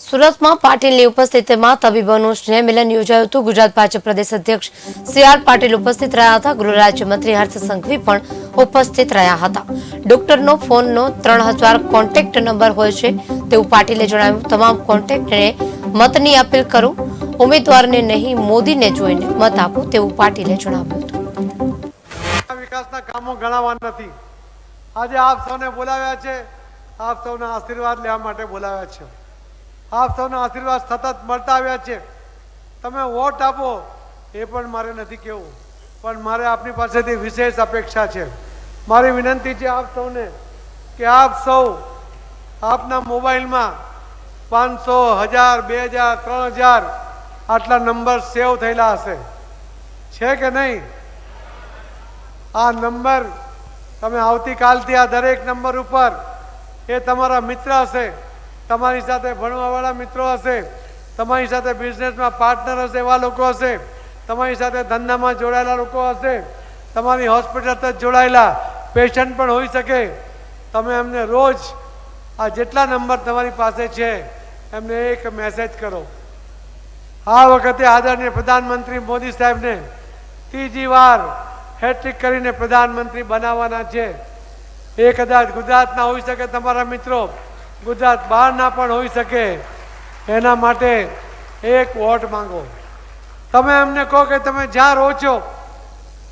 સુરતમાં પાટીલની ઉપસ્થિતિમાં તબીબોનું સ્નેહમિલન યોજાયું હતું. ગુજરાત ભાજપ પ્રદેશ અધ્યક્ષ સી આર પાટીલ ઉપસ્થિત રહ્યા હતા. ગૃહ રાજ્યમંત્રી હર્ષ સંઘવી પણ ઉપસ્થિત રહ્યા હતા. ડોક્ટરનો ફોનનો ત્રણ કોન્ટેક્ટ નંબર હોય છે તેવું પાટીલે જણાવ્યું. તમામ કોન્ટેક્ટને મતની અપીલ કરું, ઉમેદવારને નહીં, મોદીને જોઈને મત આપું તેવું પાટીલે જણાવ્યું હતું. વિકાસના આજે આપ સૌને બોલાવ્યા છે. આપ સૌના આશીર્વાદ લેવા માટે બોલાવ્યા છે. આપ સૌના આશીર્વાદ સતત મળતા આવ્યા છે. તમે વોટ આપો, એ પણ મારે નથી કહેવું. પણ મારે આપની પાસેથી વિશેષ અપેક્ષા છે. મારી વિનંતી છે આપ સૌને કે આપ સૌ આપના મોબાઈલમાં પાંચસો, હજાર, બે હજાર, ત્રણ હજાર આટલા નંબર સેવ થયેલા હશે. છે કે નહીં? આ નંબર તમે આવતીકાલથી આ દરેક નંબર ઉપર એ તમારા મિત્ર હશે. તમારી સાથે ભણવાવાળા મિત્રો હશે, તમારી સાથે બિઝનેસમાં પાર્ટનર હશે એવા લોકો હશે, તમારી સાથે ધંધામાં જોડાયેલા લોકો હશે, તમારી હોસ્પિટલ સાથે જોડાયેલા પેશન્ટ પણ હોઈ શકે. તમે એમને રોજ આ જેટલા નંબર તમારી પાસે છે, એમને એક મેસેજ કરો. આ વખતે આદરણીય પ્રધાનમંત્રી મોદી સાહેબને ત્રીજી વાર હેટ્રિક કરીને પ્રધાનમંત્રી બનાવવાના છે. એ કદાચ ગુજરાતના હોઈ શકે તમારા મિત્રો. ગુજરાત બહારના પણ હોઈ શકે. એના માટે એક વોટ માંગો. તમે એમને કહો કે તમે જ્યાં રહો છો,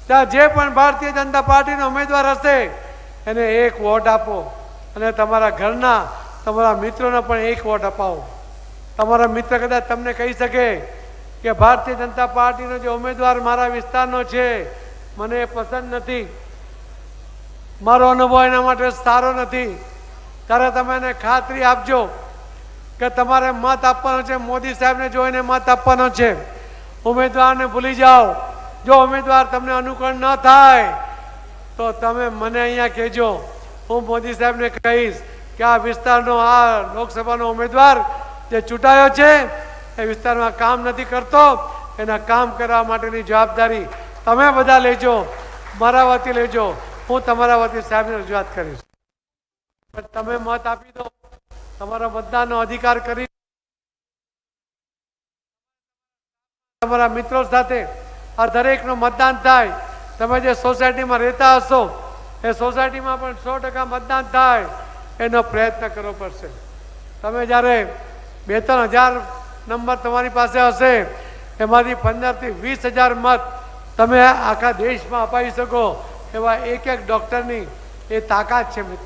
ત્યાં જે પણ ભારતીય જનતા પાર્ટીનો ઉમેદવાર હશે, એને એક વોટ આપો. અને તમારા ઘરના તમારા મિત્રોને પણ એક વોટ અપાવો. તમારા મિત્ર કદાચ તમને કહી શકે કે ભારતીય જનતા પાર્ટીનો જે ઉમેદવાર મારા વિસ્તારનો છે, મને એ પસંદ નથી. મારો અનુભવ એના માટે સારો નથી. ત્યારે તમે એને ખાતરી આપજો કે તમારે મત આપવાનો છે. મોદી સાહેબને જોઈને મત આપવાનો છે. ઉમેદવારને ભૂલી જાઓ. જો ઉમેદવાર તમને અનુકૂળ ન થાય, તો તમે મને અહીંયા કહેજો. હું મોદી સાહેબને કહીશ કે આ વિસ્તારનો, આ લોકસભાનો ઉમેદવાર જે ચૂંટાયો છે, એ વિસ્તારમાં કામ નથી કરતો. એના કામ કરવા માટેની જવાબદારી તમે બધા લેજો. મારા વતી લેજો. હું તમારા વતી સાહેબને રજૂઆત કરીશ. પણ તમે મત આપી દો. તમારા મતદાનનો અધિકાર કરી તમારા મિત્રો સાથે આ દરેકનું મતદાન થાય. તમે જે સોસાયટીમાં રહેતા હશો, એ સોસાયટીમાં પણ સો ટકા મતદાન થાય. એનો પ્રયત્ન કરવો પડશે. તમે જ્યારે બે ત્રણ હજાર નંબર તમારી પાસે હશે, એમાંથી પંદરથી વીસ હજાર મત તમે આખા દેશમાં અપાવી શકો એવા એક એક ડૉક્ટરની એ તાકાત છે મિત્રો.